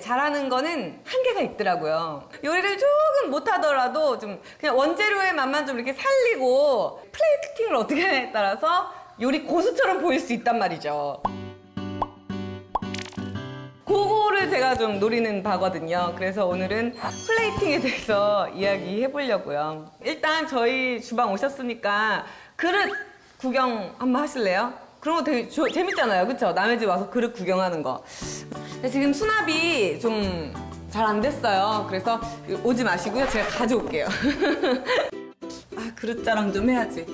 잘하는 거는 한계가 있더라고요. 요리를 조금 못하더라도 좀 그냥 원재료의 맛만 좀 이렇게 살리고 플레이팅을 어떻게 하냐에 따라서 요리 고수처럼 보일 수 있단 말이죠. 그거를 제가 좀 노리는 바거든요. 그래서 오늘은 플레이팅에 대해서 이야기해 보려고요. 일단 저희 주방 오셨으니까 그릇 구경 한번 하실래요? 그런 거 되게 조- 재밌잖아요. 그쵸? 남의 집 와서 그릇 구경하는 거. 근데 지금 수납이 좀 잘 안 됐어요. 그래서 오지 마시고요. 제가 가져올게요. 아, 그릇 자랑 좀 해야지.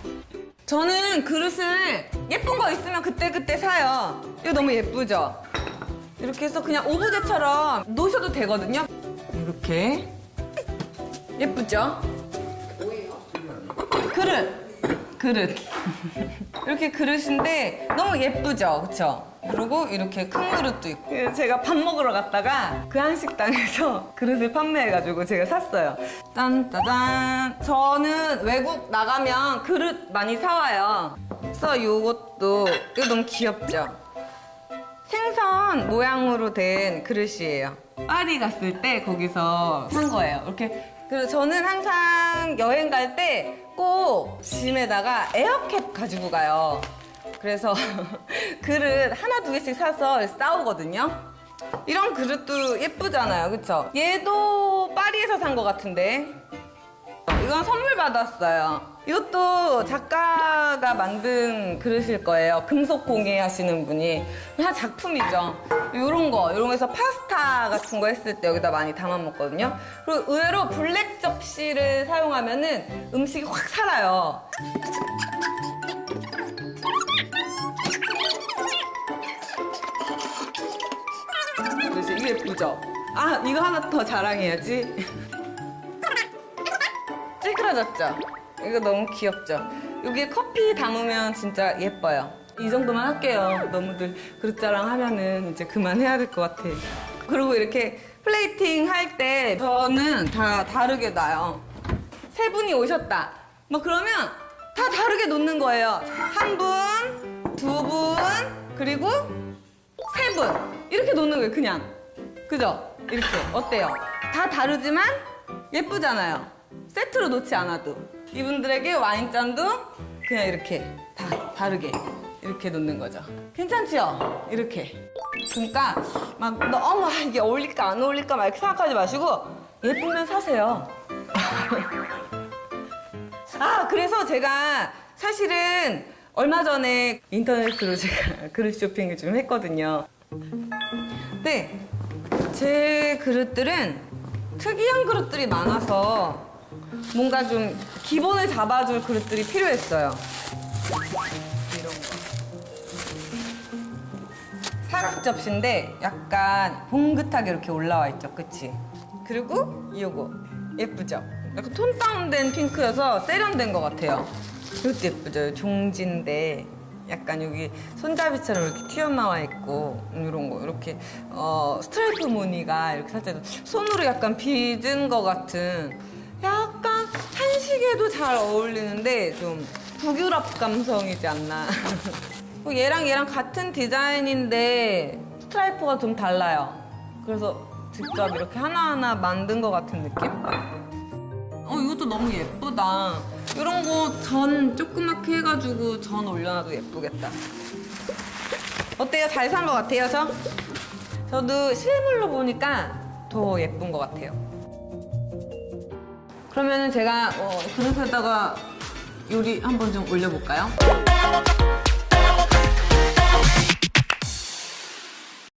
저는 그릇을 예쁜 거 있으면 그때그때 사요. 이거 너무 예쁘죠? 이렇게 해서 그냥 오브제처럼 놓으셔도 되거든요. 이렇게. 예쁘죠? 그릇. 그릇. 이렇게 그릇인데 너무 예쁘죠? 그쵸? 그리고 이렇게 큰 그릇도 있고. 제가 밥 먹으러 갔다가 그 한식당에서 그릇을 판매해가지고 제가 샀어요. 짠짜잔. 저는 외국 나가면 그릇 많이 사와요. 그래서 이것도, 이거 너무 귀엽죠? 생선 모양으로 된 그릇이에요. 파리 갔을 때 거기서 산 거예요. 이렇게 그리고 저는 항상 여행 갈 때 꼭 짐에다가 에어캡 가지고 가요. 그래서 그릇 하나 두 개씩 사서 싸우거든요. 이런 그릇도 예쁘잖아요, 그쵸? 얘도 파리에서 산 것 같은데. 이건 선물 받았어요. 이것도 작가 가 만든 그릇일 거예요. 금속 공예 하시는 분이. 한 작품이죠. 이런 거, 이런 거에서 파스타 같은 거 했을 때 여기다 많이 담아 먹거든요. 그리고 의외로 블랙 접시를 사용하면은 음식이 확 살아요. 이게 예쁘죠? 아, 이거 하나 더 자랑해야지. 찌그러졌죠? 이거 너무 귀엽죠? 여기에 커피 담으면 진짜 예뻐요. 이 정도만 할게요. 너무들 그릇 자랑 하면은 이제 그만해야 될 것 같아. 그리고 이렇게 플레이팅 할 때 저는 다 다르게 놔요. 세 분이 오셨다. 뭐 그러면 다 다르게 놓는 거예요. 한 분, 두 분, 그리고 세 분. 이렇게 놓는 거예요, 그냥. 그죠? 이렇게. 어때요? 다 다르지만 예쁘잖아요. 세트로 놓지 않아도. 이분들에게 와인잔도 그냥 이렇게 다 다르게 이렇게 놓는 거죠. 괜찮지요? 이렇게. 그러니까 막 너무 아, 이게 어울릴까 안 어울릴까 막 이렇게 생각하지 마시고 예쁘면 사세요. 아, 그래서 제가 사실은 얼마 전에 인터넷으로 제가 그릇 쇼핑을 좀 했거든요. 근데 제 그릇들은 특이한 그릇들이 많아서 뭔가 좀 기본을 잡아줄 그릇들이 필요했어요. 이런 거. 사각 접시인데 약간 봉긋하게 이렇게 올라와 있죠, 그치? 그리고 이거 예쁘죠? 약간 톤 다운된 핑크여서 세련된 것 같아요. 이것도 예쁘죠? 종지인데 약간 여기 손잡이처럼 이렇게 튀어나와 있고 이런 거 이렇게 어, 스트라이프 무늬가 이렇게 살짝 손으로 약간 빚은 것 같은 약간 한식에도 잘 어울리는데 좀 북유럽 감성이지 않나. 어, 얘랑 얘랑 같은 디자인인데 스트라이프가 좀 달라요. 그래서 직접 이렇게 하나하나 만든 것 같은 느낌? 어, 이것도 너무 예쁘다. 이런 거 전 조그맣게 해가지고 전 올려놔도 예쁘겠다. 어때요? 잘 산 것 같아요, 저? 저도 실물로 보니까 더 예쁜 것 같아요. 그러면은 제가 어, 그릇에다가 요리 한번 좀 올려볼까요?